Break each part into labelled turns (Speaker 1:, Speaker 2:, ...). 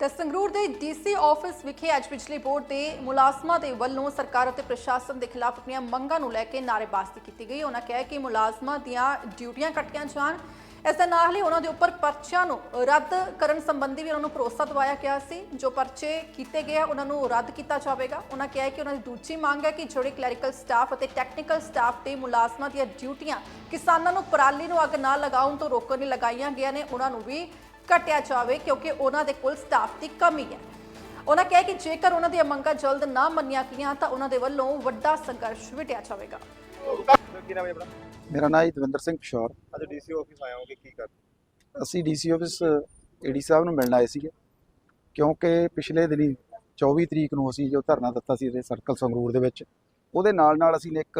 Speaker 1: ਤੇ ਸੰਗਰੂਰ ਦੇ DC office ਵਿਖੇ ਅੱਜ ਬਿਜਲੀ ਬੋਰਡ ਦੇ ਮੁਲਾਜ਼ਮਾਂ ਦੇ ਵੱਲੋਂ ਸਰਕਾਰ ਅਤੇ ਪ੍ਰਸ਼ਾਸਨ ਦੇ ਖਿਲਾਫ ਆਪਣੀਆਂ ਮੰਗਾਂ ਨੂੰ ਲੈ ਕੇ ਨਾਅਰੇਬਾਜ਼ੀ ਕੀਤੀ ਗਈ। ਉਹਨਾਂ ਕਿਹਾ ਕਿ ਮੁਲਾਜ਼ਮਾਂ ਦੀਆਂ ਡਿਊਟੀਆਂ ਕੱਟੀਆਂ ਜਾਣ। ਇਸ ਦੇ ਨਾਲ ਹੀ ਉਹਨਾਂ ਦੇ ਉੱਪਰ ਪਰਚਿਆਂ ਨੂੰ ਰੱਦ ਕਰਨ ਸੰਬੰਧੀ ਵੀ ਉਹਨਾਂ ਨੂੰ ਭਰੋਸਾ ਦਵਾਇਆ ਗਿਆ ਸੀ। ਜੋ ਪਰਚੇ ਕੀਤੇ ਗਏ ਆ ਉਹਨਾਂ ਨੂੰ ਰੱਦ ਕੀਤਾ ਜਾਵੇਗਾ। ਉਹਨਾਂ ਕਿਹਾ ਕਿ ਉਹਨਾਂ ਦੀ ਦੂਜੀ ਮੰਗ ਹੈ ਕਿ ਜਿਹੜੇ ਕਲੈਰੀਕਲ ਸਟਾਫ ਅਤੇ ਟੈਕਨੀਕਲ ਸਟਾਫ ਤੇ ਮੁਲਾਜ਼ਮਾਂ ਦੀਆਂ ਡਿਊਟੀਆਂ ਕਿਸਾਨਾਂ ਨੂੰ ਪਰਾਲੀ ਨੂੰ ਅੱਗ ਨਾ ਲਗਾਉਣ ਤੋਂ ਰੋਕਣ ਲਈ ਲਗਾਈਆਂ ਗਈਆਂ ਨੇ ਉਹਨਾਂ ਨੂੰ ਵੀ ਘਟਿਆ ਜਾਵੇ ਕਿਉਂਕਿ ਉਹਨਾਂ ਦੇ ਕੋਲ ਸਟਾਫ ਦੀ ਕਮੀ ਹੈ। ਉਹਨਾਂ ਕਿਹਾ ਕਿ ਜੇਕਰ ਉਹਨਾਂ ਦੀਆਂ ਮੰਗਾਂ ਜਲਦ ਨਾ ਮੰਨੀਆਂ ਗਈਆਂ ਤਾਂ ਉਹਨਾਂ ਦੇ ਵੱਲੋਂ ਵੱਡਾ ਸੰਘਰਸ਼ ਵਿੱਢਿਆ ਜਾਵੇਗਾ।
Speaker 2: ਕੀ ਨਾਮ ਹੈ ਆਪਣਾ?
Speaker 3: ਮੇਰਾ ਨਾਮ ਹੈ ਦਵਿੰਦਰ ਸਿੰਘ ਪਿਸ਼ੌਰ
Speaker 2: ਅੱਜ ਡੀਸੀ ਆਫਿਸ ਆਏ ਹੋਗੇ ਕੀ ਕਰ
Speaker 3: ਅਸੀਂ ਡੀਸੀ ਆਫਿਸ ਏਡੀ ਸਾਹਿਬ ਨੂੰ ਮਿਲਣ ਆਏ ਸੀਗੇ। ਕਿਉਂਕਿ ਪਿਛਲੇ ਦਿਨੀ 24 ਤਰੀਕ ਨੂੰ ਅਸੀਂ ਜੋ ਧਰਨਾ ਦਿੱਤਾ ਸੀ ਇਹਦੇ ਸਰਕਲ ਸੰਗਰੂਰ ਦੇ ਵਿੱਚ ਉਹਦੇ ਨਾਲ ਨਾਲ ਅਸੀਂ ਨੇ ਇੱਕ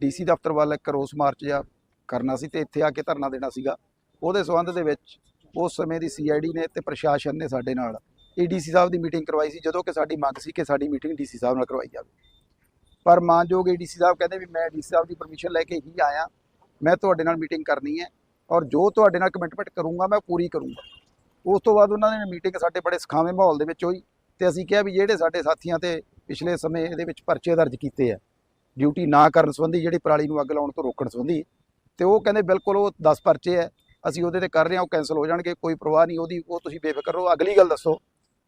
Speaker 3: ਡੀਸੀ ਦਫ਼ਤਰ ਵੱਲ ਇੱਕ ਰੋਸ ਮਾਰਚ ਜਿਹਾ ਕਰਨਾ ਸੀ ਤੇ ਇੱਥੇ ਆ ਕੇ ਧਰਨਾ ਦੇਣਾ ਸੀਗਾ। ਉਹਦੇ ਸਬੰਧ ਦੇ ਵਿੱਚ ਉਸ ਸਮੇਂ ਦੀ ਸੀਆਈਡੀ ਨੇ ਤੇ ਪ੍ਰਸ਼ਾਸਨ ਨੇ ਸਾਡੇ ਨਾਲ ਏਡੀਸੀ ਸਾਹਿਬ ਦੀ ਮੀਟਿੰਗ ਕਰਵਾਈ ਸੀ, ਜਦੋਂ ਕਿ ਸਾਡੀ ਮੰਗ ਸੀ ਕਿ ਸਾਡੀ ਮੀਟਿੰਗ ਡੀਸੀ ਸਾਹਿਬ ਨਾਲ ਕਰਵਾਈ ਜਾਵੇ। ਪਰ ਮਾਨਯੋਗ ਏਡੀਸੀ ਸਾਹਿਬ ਕਹਿੰਦੇ ਵੀ ਮੈਂ ਡੀਸੀ ਸਾਹਿਬ ਦੀ ਪਰਮਿਸ਼ਨ ਲੈ ਕੇ ਹੀ ਆਇਆ, ਮੈਂ ਤੁਹਾਡੇ ਨਾਲ ਮੀਟਿੰਗ ਕਰਨੀ ਹੈ ਔਰ ਜੋ ਤੁਹਾਡੇ ਨਾਲ ਕਮਿਟਮੈਂਟ ਕਰੂੰਗਾ, ਮੈਂ ਪੂਰੀ ਕਰੂੰਗਾ। ਉਸ ਤੋਂ ਬਾਅਦ ਉਹਨਾਂ ਨੇ ਮੀਟਿੰਗ ਸਾਡੇ ਬੜੇ ਸਖਾਵੇਂ ਮਾਹੌਲ ਦੇ ਵਿੱਚ ਹੋਈ ਤੇ ਅਸੀਂ ਕਿਹਾ ਵੀ ਜਿਹੜੇ ਸਾਡੇ ਸਾਥੀਆਂ ਤੇ ਪਿਛਲੇ ਸਮੇਂ ਇਹਦੇ ਵਿੱਚ ਪਰਚੇ ਦਰਜ ਕੀਤੇ ਆ ਡਿਊਟੀ ਨਾ ਕਰਨ ਸੰਬੰਧੀ ਜਿਹੜੀ ਪਰਾਲੀ ਨੂੰ ਅੱਗ ਲਾਉਣ ਤੋਂ ਰੋਕਣ ਸੰਬੰਧੀ, ਤੇ ਉਹ ਕਹਿੰਦੇ ਬਿਲਕੁਲ ਉਹ 10 ਪਰਚੇ ਆ ਅਸੀਂ ਉਹਦੇ ਤੇ ਕਰ ਰਹੇ ਹਾਂ, ਉਹ ਕੈਨਸਲ ਹੋ ਜਾਣਗੇ, ਕੋਈ ਪਰਵਾਹ ਨਹੀਂ, ਉਹਦੀ, ਉਹ ਤੁਸੀਂ ਬੇਫਿਕਰ ਰਹੋ, ਅਗਲੀ ਗੱਲ ਦੱਸੋ।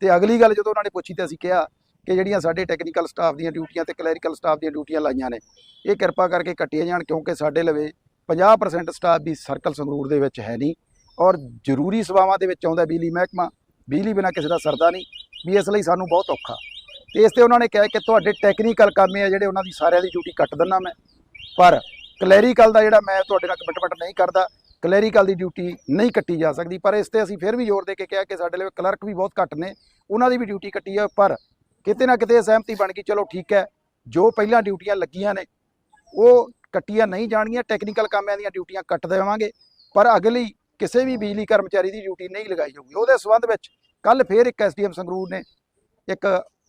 Speaker 3: ਤੇ ਅਗਲੀ ਗੱਲ ਜਦੋਂ ਉਹਨਾਂ ਨੇ ਪੁੱਛੀ ਤੇ ਅਸੀਂ ਕਿਹਾ ਕਿ ਜਿਹੜੀਆਂ ਸਾਡੇ ਟੈਕਨੀਕਲ ਸਟਾਫ ਦੀਆਂ ਡਿਊਟੀਆਂ ਤੇ ਕਲੈਰੀਕਲ ਸਟਾਫ ਦੀਆਂ ਡਿਊਟੀਆਂ ਲਾਈਆਂ ਨੇ, ਇਹ ਕਿਰਪਾ ਕਰਕੇ ਕੱਟੀਆਂ ਜਾਣ, ਕਿਉਂਕਿ ਸਾਡੇ ਲਵੇ 50% ਸਟਾਫ ਵੀ ਸਰਕਲ ਸੰਗਰੂਰ ਦੇ ਵਿੱਚ ਹੈ ਨਹੀਂ ਔਰ ਜ਼ਰੂਰੀ ਸੇਵਾਵਾਂ ਦੇ ਵਿੱਚ ਆਉਂਦਾ ਬਿਜਲੀ ਮਹਿਕਮਾ, ਬਿਜਲੀ ਬਿਨਾ ਕਿਸੇ ਦਾ ਸਰਦਾ ਨਹੀਂ, ਵੀ ਇਸ ਲਈ ਸਾਨੂੰ ਬਹੁਤ ਔਖਾ। ਤੇ ਇਸ ਤੇ ਉਹਨਾਂ ਨੇ ਕਿਹਾ ਕਿ ਤੁਹਾਡੇ ਟੈਕਨੀਕਲ ਕੰਮ ਆ ਜਿਹੜੇ ਉਹਨਾਂ ਦੀ ਸਾਰਿਆਂ ਦੀ ਡਿਊਟੀ ਕੱਟ ਦਿੰਨਾ ਮੈਂ, ਪਰ ਕਲੈਰੀਕਲ ਦਾ ਜਿਹੜਾ ਮੈਂ ਤੁਹਾਡੇ ਨਾਲ ਕਮਿਟਮੈਂਟ ਨਹੀਂ ਕਰਦਾ ਕਲੈਰੀਕਲ ਦੀ ਡਿਊਟੀ ਨਹੀਂ ਕੱਟੀ ਜਾ ਸਕਦੀ, ਪਰ ਇਸ ਤੇ ਅਸੀਂ ਫਿਰ ਵੀ ਜ਼ੋਰ ਦੇ ਕੇ ਕਿਹਾ ਕਿ ਸਾਡੇ ਲਈ ਕਲਰਕ ਵੀ ਬਹੁਤ ਘੱਟ ਨੇ, ਉਹਨਾਂ ਦੀ ਵੀ ਡਿਊਟੀ ਕੱਟੀ ਹੈ ਪਰ ਕਿਤੇ ਨਾ ਕਿਤੇ ਸਹਿਮਤੀ ਬਣ ਗਈ, ਚਲੋ ਠੀਕ ਹੈ, ਜੋ ਪਹਿਲਾਂ ਡਿਊਟੀਆਂ ਲੱਗੀਆਂ ਨੇ, ਉਹ ਕੱਟੀਆਂ ਨਹੀਂ ਜਾਣਗੀਆਂ ਟੈਕਨੀਕਲ ਕਾਮਾਂ ਦੀਆਂ ਡਿਊਟੀਆਂ ਕੱਟ ਦੇਵਾਂਗੇ, ਪਰ ਅਗਲੀ ਕਿਸੇ ਵੀ ਬਿਜਲੀ ਕਰਮਚਾਰੀ ਦੀ ਡਿਊਟੀ ਨਹੀਂ ਲਗਾਈ ਜਾਊਗੀ। ਉਹਦੇ ਸਬੰਧ ਵਿੱਚ ਕੱਲ ਫੇਰ ਇੱਕ ਐਸਡੀਐਮ ਸੰਗਰੂਰ ਨੇ ਇੱਕ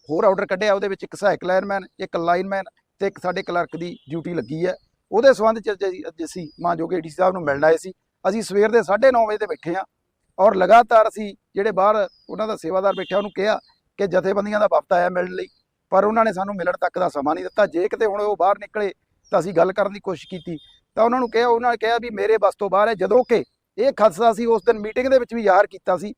Speaker 3: ਹੋਰ ਆਰਡਰ ਕੱਢਿਆ, ਉਹਦੇ ਵਿੱਚ ਇੱਕ ਸਹਾਇਕ ਲਾਈਨਮੈਨ ਇੱਕ ਲਾਈਨਮੈਨ ਤੇ ਇੱਕ ਸਾਡੇ ਕਲਰਕ ਦੀ ਡਿਊਟੀ ਲੱਗੀ ਹੈ। ਉਹਦੇ ਸਬੰਧ ਚ ਅਸੀਂ ਅੱਜ ਅਸੀਂ ਮਾਨਯੋਗ ਏਡੀ ਸਾਹਿਬ ਨੂੰ ਮਿਲਣ ਆਏ ਸੀ ਅਸੀਂ ਸਵੇਰ ਦੇ 9:30 ਵਜੇ ਤੇ ਬੈਠੇ ਹਾਂ ਔਰ ਲਗਾਤਾਰ ਅਸੀਂ ਜਿਹੜੇ ਬਾਹਰ ਉਹਨਾਂ ਦਾ ਸੇਵਾਦਾਰ ਬੈਠਿਆ ਉਹਨੂੰ ਕਿਹਾ ਕਿ ਜਥੇਬੰਦੀਆਂ ਦਾ ਵਫਦ ਆਇਆ ਮਿਲਣ ਲਈ, ਪਰ ਉਹਨਾਂ ਨੇ ਸਾਨੂੰ ਮਿਲਣ ਤੱਕ ਦਾ ਸਮਾਂ ਨਹੀਂ ਦਿੱਤਾ। ਜੇ ਕਿਤੇ ਹੁਣ ਉਹ ਬਾਹਰ ਨਿਕਲੇ ਤਾਂ ਅਸੀਂ ਗੱਲ ਕਰਨ ਦੀ ਕੋਸ਼ਿਸ਼ ਕੀਤੀ। ਤਾਂ ਉਹਨਾਂ ਨੂੰ ਕਿਹਾ, ਉਹਨਾਂ ਨੇ ਕਿਹਾ ਵੀ ਮੇਰੇ ਬਸ ਤੋਂ ਬਾਹਰ ਹੈ, ਜਦੋਂ ਕਿ ਇਹ ਖਦਸ਼ਾ ਸੀ, ਉਸ ਦਿਨ ਮੀਟਿੰਗ ਦੇ ਵਿੱਚ ਵੀ ਜ਼ਾਹਰ ਕੀਤਾ ਸੀ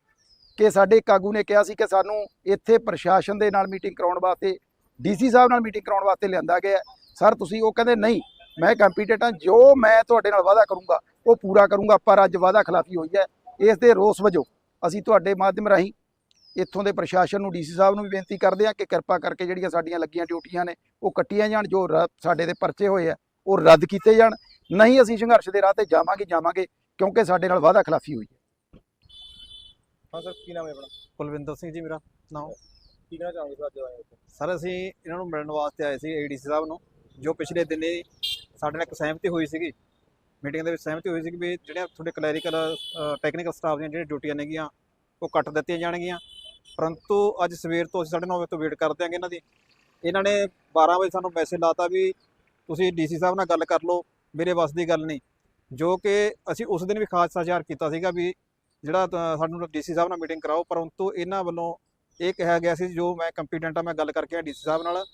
Speaker 3: ਕਿ ਸਾਡੇ ਇੱਕ ਆਗੂ ਨੇ ਕਿਹਾ ਸੀ ਕਿ ਸਾਨੂੰ ਇੱਥੇ ਪ੍ਰਸ਼ਾਸਨ ਦੇ ਨਾਲ ਮੀਟਿੰਗ ਕਰਾਉਣ ਵਾਸਤੇ, ਡੀਸੀ ਸਾਹਿਬ ਨਾਲ ਮੀਟਿੰਗ ਕਰਾਉਣ ਵਾਸਤੇ ਲਿਆਂਦਾ ਗਿਆ। ਸਰ, ਤੁਸੀਂ ਉਹ ਕਹਿੰਦੇ, ਨਹੀਂ ਮੈਂ ਕੰਪੀਟੈਂਟ ਹਾਂ ਜੋ ਮੈਂ ਤੁਹਾਡੇ ਨਾਲ ਵਾਅਦਾ ਕਰੂੰਗਾ ਉਹ ਪੂਰਾ ਕਰੂੰਗਾ ਪਰ ਅੱਜ ਵਾਅਦਾ ਖਿਲਾਫੀ ਹੋਈ ਹੈ। ਇਸ ਦੇ ਰੋਸ ਵਜੋਂ ਅਸੀਂ ਤੁਹਾਡੇ ਮਾਧਿਅਮ ਰਾਹੀਂ ਇੱਥੋਂ ਦੇ ਪ੍ਰਸ਼ਾਸਨ ਨੂੰ ਡੀਸੀ ਸਾਹਿਬ ਨੂੰ ਵੀ ਬੇਨਤੀ ਕਰਦੇ ਹਾਂ ਕਿ ਕਿਰਪਾ ਕਰਕੇ ਜਿਹੜੀਆਂ ਸਾਡੀਆਂ ਲੱਗੀਆਂ ਡਿਊਟੀਆਂ ਨੇ ਉਹ ਕੱਟੀਆਂ ਜਾਣ ਜੋ ਰ- ਸਾਡੇ ਦੇ ਪਰਚੇ ਹੋਏ ਆ ਉਹ ਰੱਦ ਕੀਤੇ ਜਾਣ। ਨਹੀਂ ਅਸੀਂ ਸੰਘਰਸ਼ ਦੇ ਰਾਹ ਤੇ ਜਾਵਾਂਗੇ ਜਾਵਾਂਗੇ ਕਿਉਂਕਿ ਸਾਡੇ ਨਾਲ ਵਾਅਦਾ ਖਿਲਾਫੀ ਹੋਈ ਹੈ।
Speaker 2: ਹਾਂ ਸਰ ਕੀ ਨਾਮ ਹੈ ਆਪਣਾ?
Speaker 4: ਕੁਲਵਿੰਦਰ ਸਿੰਘ ਜੀ ਮੇਰਾ ਨਾਮ।
Speaker 2: ਕੀ ਕਹਿਣਾ ਚਾਹੋਗੇ ਸਰ ਅੱਜ ਆਏ
Speaker 4: ਸਰ ਅਸੀਂ ਇਹਨਾਂ ਨੂੰ ਮਿਲਣ ਵਾਸਤੇ ਆਏ ਸੀ ਏਡੀਸੀ ਸਾਹਿਬ ਨੂੰ ਜੋ ਪਿਛਲੇ ਦਿਨੇ ਸਾਡੇ ਨਾਲ ਇੱਕ ਸਹਿਮਤੀ ਹੋਈ ਸੀਗੀ ਮੀਟਿੰਗ ਦੇ ਵਿੱਚ ਸਹਿਮਤੀ ਹੋਈ ਸੀ ਕਿ ਵੀ ਜਿਹੜੇ ਤੁਹਾਡੇ ਕਲੈਰੀਕਲ ਟੈਕਨੀਕਲ ਸਟਾਫ ਦੀਆਂ ਜਿਹੜੀਆਂ ਡਿਊਟੀਆਂ ਨੇਗੀਆਂ, ਉਹ ਕੱਟ ਦਿੱਤੀਆਂ ਜਾਣਗੀਆਂ। ਪਰੰਤੂ ਅੱਜ ਸਵੇਰ ਤੋਂ ਅਸੀਂ 9:30 ਵਜੇ ਤੋਂ ਵੇਟ ਕਰਦੇ ਆਂਗੇ ਇਹਨਾਂ ਦੀ। ਇਹਨਾਂ ਨੇ 12 ਵਜੇ ਸਾਨੂੰ ਮੈਸੇਜ ਲਾਤਾ ਵੀ ਤੁਸੀਂ ਡੀਸੀ ਸਾਹਿਬ ਨਾਲ ਗੱਲ ਕਰ ਲਓ, ਮੇਰੇ ਵੱਸ ਦੀ ਗੱਲ ਨਹੀਂ। ਜੋ ਕਿ ਅਸੀਂ ਉਸ ਦਿਨ ਵੀ ਖਾਸ ਜ਼ਾਹਰ ਕੀਤਾ ਸੀਗਾ ਵੀ ਜਿਹੜਾ ਤਾਂ ਸਾਨੂੰ ਡੀਸੀ ਸਾਹਿਬ ਨਾਲ ਮੀਟਿੰਗ ਕਰਾਓ, ਪਰੰਤੂ ਇਹਨਾਂ ਵੱਲੋਂ ਇਹ ਕਿਹਾ ਗਿਆ ਸੀ ਜੋ ਮੈਂ ਕੰਪੀਟੈਂਟ ਆ, ਮੈਂ ਗੱਲ ਕਰਕੇ ਆ ਡੀਸੀ ਸਾਹਿਬ ਨਾਲ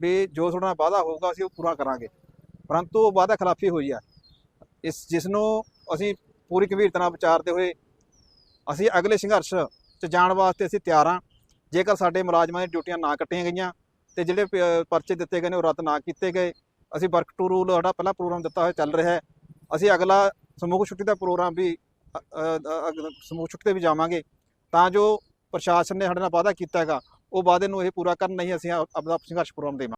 Speaker 4: ਵੀ ਜੋ ਤੁਹਾਡਾ ਵਾਅਦਾ ਹੋਊਗਾ ਅਸੀਂ ਉਹ ਪੂਰਾ ਕਰਾਂਗੇ। ਪਰੰਤੂ ਉਹ ਵਾਅਦਾ ਖਿਲਾਫੀ ਹੋਈ ਆ। ਇਸ, ਜਿਸ ਨੂੰ ਅਸੀਂ ਪੂਰੀ ਗੰਭੀਰਤਾ ਨਾਲ ਵਿਚਾਰਦੇ ਹੋਏ ਅਸੀਂ ਅਗਲੇ ਸੰਘਰਸ਼ 'ਚ ਜਾਣ ਵਾਸਤੇ ਅਸੀਂ ਤਿਆਰ ਹਾਂ। ਜੇਕਰ ਸਾਡੇ ਮੁਲਾਜ਼ਮਾਂ ਦੀਆਂ ਡਿਊਟੀਆਂ ਨਾ ਕੱਟੀਆਂ ਗਈਆਂ ਤੇ ਜਿਹੜੇ ਪ- ਪਰਚੇ ਦਿੱਤੇ ਗਏ ਨੇ ਉਹ ਰੱਦ ਨਾ ਕੀਤੇ ਗਏ, ਅਸੀਂ ਵਰਕ ਟੂ ਰੂਲ ਸਾਡਾ ਪਹਿਲਾ ਪ੍ਰੋਗਰਾਮ ਦਿੱਤਾ ਹੋਇਆ ਚੱਲ ਰਿਹਾ ਹੈ। ਅਸੀਂ ਅਗਲਾ ਸਮੂਹ ਛੁੱਟੀ ਦਾ ਪ੍ਰੋਗਰਾਮ ਵੀ ਸਮੂਹ ਛੁੱਟੀ ਤੇ ਵੀ ਜਾਵਾਂਗੇ। ਤਾਂ ਜੋ ਪ੍ਰਸ਼ਾਸਨ ਨੇ ਸਾਡੇ ਨਾਲ ਵਾਅਦਾ ਕੀਤਾ ਹੈਗਾ, ਉਹ ਵਾਅਦੇ ਨੂੰ ਇਹ ਪੂਰਾ ਕਰਨ ਨਹੀਂ ਅਸੀਂ ਆਪਣਾ ਸੰਘਰਸ਼ ਪ੍ਰੋਗਰਾਮ ਦੇਵਾਂਗੇ।